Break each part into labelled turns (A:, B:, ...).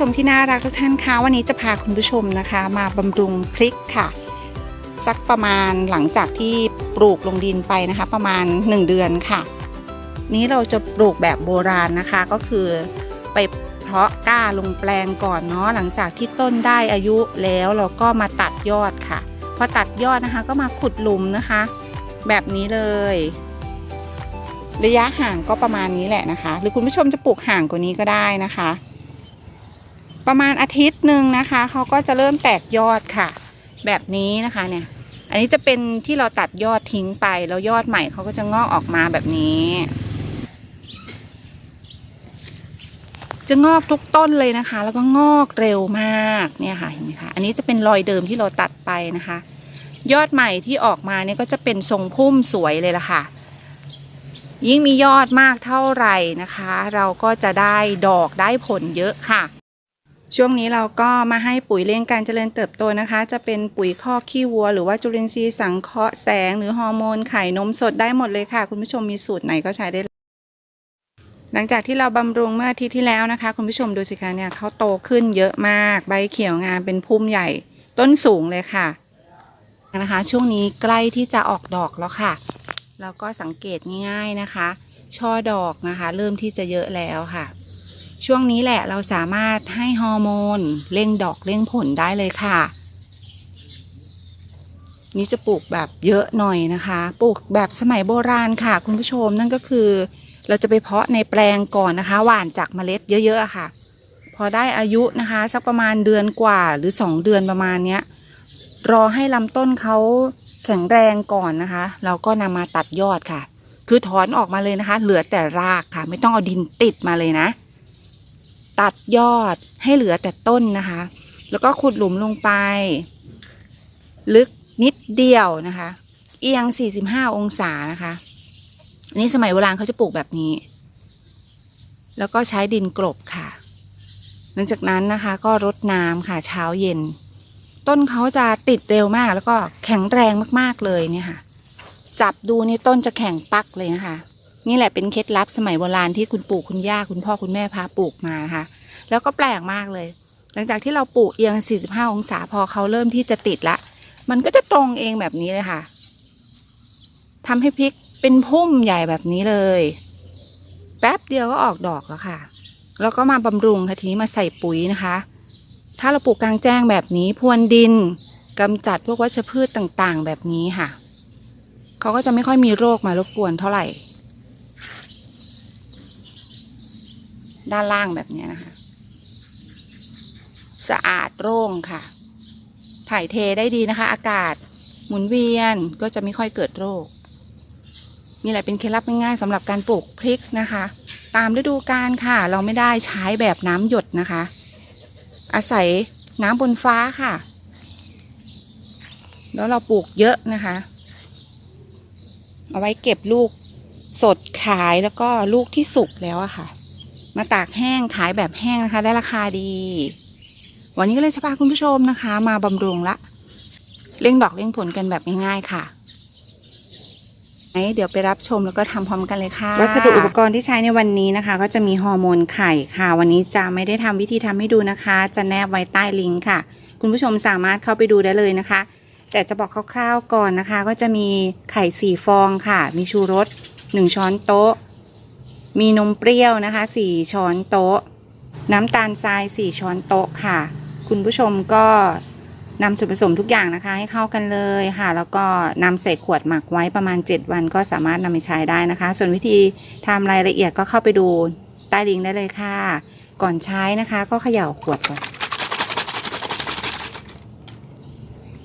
A: ชมที่น่ารักทุกท่านคะวันนี้จะพาคุณผู้ชมนะคะ มาบำรุงพริกค่ะ สักประมาณหลังจากที่ปลูกลงดินไปนะคะ ประมาณ 1 เดือนค่ะ นี้เราจะปลูกแบบโบราณนะคะก็คือไปเพาะก้าลงแปลงก่อนเนาะหลังจากที่ต้นได้อายุแล้วเราก็มาตัดยอดค่ะ พอตัดยอดนะคะก็มาขุดหลุมนะคะ แบบนี้เลยระยะห่างก็ประมาณนี้แหละนะคะ หรือคุณผู้ชมจะปลูกห่างกว่านี้ก็ได้นะคะ ประมาณอาทิตย์หนึ่งนะคะเขาก็จะเริ่มแตกยอดค่ะ แบบนี้นะคะเนี่ย อันนี้จะเป็นที่เราตัดยอดทิ้งไป แล้วยอดใหม่เขาก็จะงอกออกมาแบบนี้ จะงอกทุกต้นเลยนะคะ แล้วก็งอกเร็วมากเนี่ยค่ะเห็นไหมคะอันนี้จะเป็นรอยเดิมที่เราตัดไปนะคะ ยอดใหม่ที่ออกมาเนี่ยก็จะเป็นทรงพุ่มสวยเลยล่ะค่ะยิ่งมียอดมากเท่าไหร่นะคะ เราก็จะได้ดอกได้ผลเยอะค่ะ ช่วงนี้เราก็มาให้ปุ๋ยเลี้ยงการเจริญเติบโตนะคะ จะเป็นปุ๋ยคอกขี้วัว หรือว่าจุลินทรีย์สังเคราะห์แสง หรือฮอร์โมนไข่นมสดได้หมดเลยค่ะ คุณผู้ชมมีสูตรไหนก็ใช้ได้ หลังจากที่เราบำรุงเมื่ออาทิตย์ที่แล้วนะคะ คุณผู้ชมดูสิคะเนี่ยเขาโตขึ้นเยอะมาก ใบเขียวงามเป็นพุ่มใหญ่ ต้นสูงเลยค่ะนะคะ ช่วงนี้ใกล้ที่จะออกดอกแล้วค่ะเราก็สังเกตง่ายๆนะคะ ช่อดอกนะคะ เริ่มที่จะเยอะแล้วค่ะ ช่วงนี้แหละเราสามารถให้ฮอร์โมนเร่งดอกเร่งผลได้เลยค่ะ นี่จะปลูกแบบเยอะหน่อยนะคะ ปลูกแบบสมัยโบราณค่ะ คุณผู้ชมนั่นก็คือ เราจะไปเพาะในแปลงก่อนนะคะ หว่านจากเมล็ดเยอะๆค่ะ พอได้อายุนะคะ สักประมาณเดือนกว่าหรือ 2 เดือนประมาณเนี้ยรอให้ลำต้นเขาแข็งแรงก่อนนะคะ เราก็นำมาตัดยอดค่ะ คือถอนออกมาเลยนะคะ เหลือแต่รากค่ะ ไม่ต้องเอาดินติดมาเลยนะ ตัดยอดให้เหลือแต่ต้นนะคะ แล้วก็ขุดหลุมลงไป ลึกนิดเดียวนะคะ เอียง 45 องศานะคะอันนี้สมัยโบราณเขาจะปลูกแบบนี้ แล้วก็ใช้ดินกลบค่ะ หลังจากนั้นนะคะ ก็รดน้ำค่ะเช้าเย็น ต้นเขาจะติดเร็วมากแล้วก็แข็งแรงมากๆเลยเนี่ยค่ะ จับดูนี่ต้นจะแข็งปักเลยนะคะ นี่แหละเป็นเคล็ดลับสมัยโบราณที่คุณปู่คุณย่าคุณพ่อคุณแม่พาปลูกมานะคะ แล้วก็แปลกมากเลย หลังจากที่เราปลูกเอียง 45 องศาพอเขาเริ่มที่จะติดละ มันก็จะตรงเองแบบนี้เลยค่ะทำให้พริกเป็นพุ่มใหญ่แบบนี้เลย แป๊บเดียวก็ออกดอกแล้วค่ะ แล้วก็มาบำรุงค่ะทีนี้มาใส่ปุ๋ยนะคะ ถ้าเราปลูกกลางแจ้งแบบนี้พรวนดินกำจัดพวกวัชพืชต่างๆ แบบนี้ค่ะ เขาก็จะไม่ค่อยมีโรคมารบกวนเท่าไหร่ ด้านล่างแบบนี้นะคะ สะอาดโล่งค่ะ ถ่ายเทได้ดีนะคะ อากาศหมุนเวียนก็จะไม่ค่อยเกิดโรคนี่แหละเป็นเคล็ดลับง่ายๆสำหรับการปลูกพริกนะคะ ตามฤดูกาลค่ะ เราไม่ได้ใช้แบบน้ำหยดนะคะ อาศัยน้ำบนฟ้าค่ะ แล้วเราปลูกเยอะนะคะ เอาไว้เก็บลูกสดขายแล้วก็ลูกที่สุกแล้วอะค่ะ มาตากแห้งขายแบบแห้งนะคะ ได้ราคาดี วันนี้ก็เลยจะพาคุณผู้ชมนะคะ มาบำรุงละเร่งดอกเร่งผลกันแบบง่ายๆค่ะไหนเดี๋ยวไปรับชมแล้วก็ทำพร้อมกันเลยค่ะ วัสดุอุปกรณ์ที่ใช้ในวันนี้นะคะ ก็จะมีฮอร์โมนไข่ค่ะ วันนี้จะไม่ได้ทำวิธีทำให้ดูนะคะ จะแนบไว้ใต้ลิงก์ค่ะ คุณผู้ชมสามารถเข้าไปดูได้เลยนะคะ แต่จะบอกคร่าวๆก่อนนะคะ ก็จะมีไข่สี่ฟองค่ะ มีชูรสหนึ่งช้อนโต๊ะ มีนมเปรี้ยวนะคะสี่ช้อนโต๊ะ น้ำตาลทรายสี่ช้อนโต๊ะค่ะ คุณผู้ชมก็นำส่วนผสมทุกอย่างนะคะ ให้เข้ากันเลยค่ะ แล้วก็นำใส่ขวดหมักไว้ประมาณ 7 วันก็สามารถนำไปใช้ได้นะคะ ส่วนวิธีทำรายละเอียดก็เข้าไปดูใต้ลิงก์ได้เลยค่ะ ก่อนใช้นะคะ ก็เขย่าขวดก่อน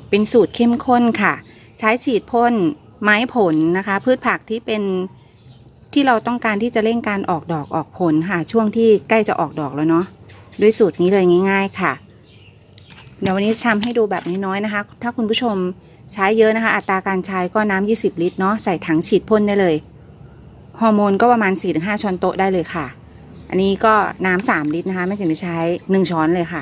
A: เป็นสูตรเข้มข้นค่ะ ใช้ฉีดพ่นไม้ผลนะคะ พืชผักที่เป็น ที่เราต้องการที่จะเร่งการออกดอกออกผลค่ะช่วงที่ใกล้จะออกดอกแล้วเนาะด้วยสูตรนี้เลยง่าย ๆ ค่ะ เดี๋ยววันนี้ทำให้ดูแบบน้อยๆนะคะ ถ้าคุณผู้ชมใช้เยอะนะคะ อัตราการใช้ก็น้ำ20 ลิตรเนาะใส่ถังฉีดพ่นได้เลยฮอร์โมนก็ประมาณ 4-5 ช้อนโต๊ะได้เลยค่ะ อันนี้ก็น้ำ3ลิตรนะคะไม่ถึงจะใช้ 1 ช้อนเลยค่ะ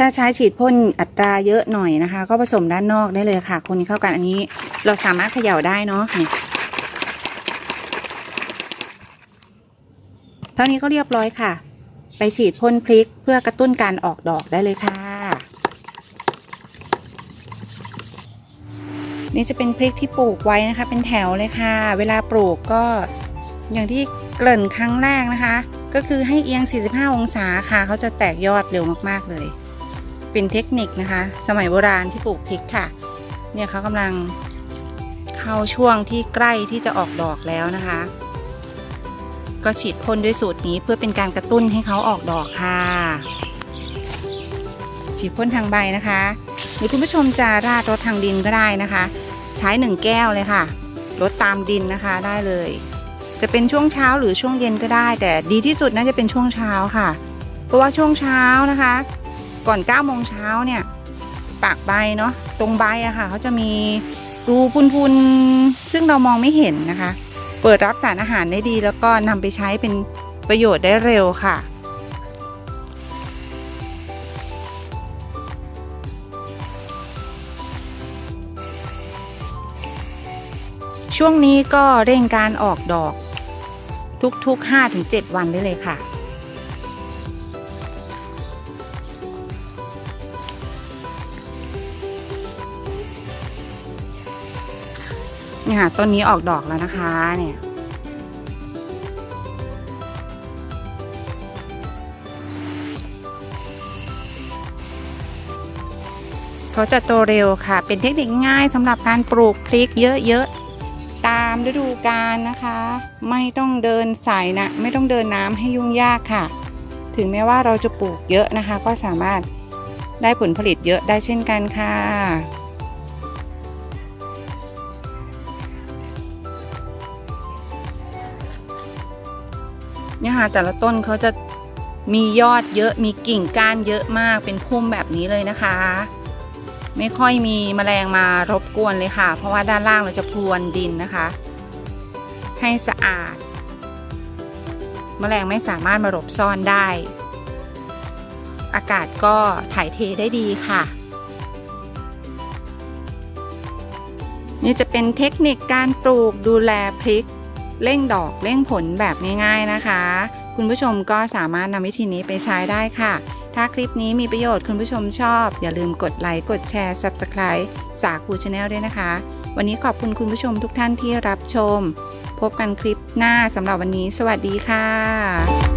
A: ถ้าใช้ฉีดพ่นอัตราเยอะหน่อยนะคะ ก็ผสมด้านนอกได้เลยค่ะ คนเข้ากันอันนี้ เราสามารถเขย่าได้เนาะนี่เท่านี้ก็เรียบร้อยค่ะ ไปฉีดพ่นพริกเพื่อกระตุ้นการออกดอกได้เลยค่ะ นี่จะเป็นพริกที่ปลูกไว้นะคะ เป็นแถวเลยค่ะ เวลาปลูกก็อย่างที่เกริ่นครั้งแรกนะคะ ก็คือให้เอียง 45 องศาค่ะ เขาจะแตกยอดเร็วมาก ๆ เลย เป็นเทคนิคนะคะ สมัยโบราณที่ปลูกพริกค่ะ เนี่ยเขากำลังเข้าช่วงที่ใกล้ที่จะออกดอกแล้วนะคะ ก็ฉีดพ่นด้วยสูตรนี้เพื่อเป็นการกระตุ้นให้เขาออกดอกค่ะ ฉีดพ่นทางใบนะคะ หรือคุณผู้ชมจะราดรดทางดินก็ได้นะคะ ใช้หนึ่งแก้วเลยค่ะรดตามดินนะคะได้เลย จะเป็นช่วงเช้าหรือช่วงเย็นก็ได้ แต่ดีที่สุดน่าจะเป็นช่วงเช้าค่ะ เพราะว่าช่วงเช้านะคะ ก่อน9ก้าโมงเช้าเนี่ยปากใบเนาะตรงใบอะค่ะเขาจะมีรูพุนๆซึ่งเรามองไม่เห็นนะคะ เปิดรับสารอาหารได้ดี แล้วก็นำไปใช้เป็นประโยชน์ได้เร็วค่ะ ช่วงนี้ก็เร่งการออกดอกทุกๆ 5-7 วันได้เลยค่ะ นี่ค่ะต้นนี้ออกดอกแล้วนะคะเนี่ยเขาจะโตเร็วค่ะ เป็นเทคนิคง่ายสำหรับการปลูกพริกเยอะๆ ตามฤดูกาลนะคะ ไม่ต้องเดินสายนะ ไม่ต้องเดินน้ำให้ยุ่งยากค่ะ ถึงแม้ว่าเราจะปลูกเยอะนะคะ ก็สามารถได้ผลผลิตเยอะได้เช่นกันค่ะ เนี่ยค่ะแต่ละต้นเขาจะมียอดเยอะมีกิ่งก้านเยอะมากเป็นพุ่มแบบนี้เลยนะคะ ไม่ค่อยมีแมลงมารบกวนเลยค่ะ เพราะว่าด้านล่างเราจะพรวนดินนะคะ ให้สะอาดแมลงไม่สามารถมาหลบซ่อนได้ อากาศก็ถ่ายเทได้ดีค่ะ นี่จะเป็นเทคนิคการปลูกดูแลพริก เร่งดอกเร่งผลแบบง่ายๆนะคะ คุณผู้ชมก็สามารถนำวิธีนี้ไปใช้ได้ค่ะ ถ้าคลิปนี้มีประโยชน์คุณผู้ชมชอบ อย่าลืมกดไลค์กดแชร์ Subscribe สาคูชาแนลด้วยนะคะ วันนี้ขอบคุณคุณผู้ชมทุกท่านที่รับชม พบกันคลิปหน้าสำหรับวันนี้ สวัสดีค่ะ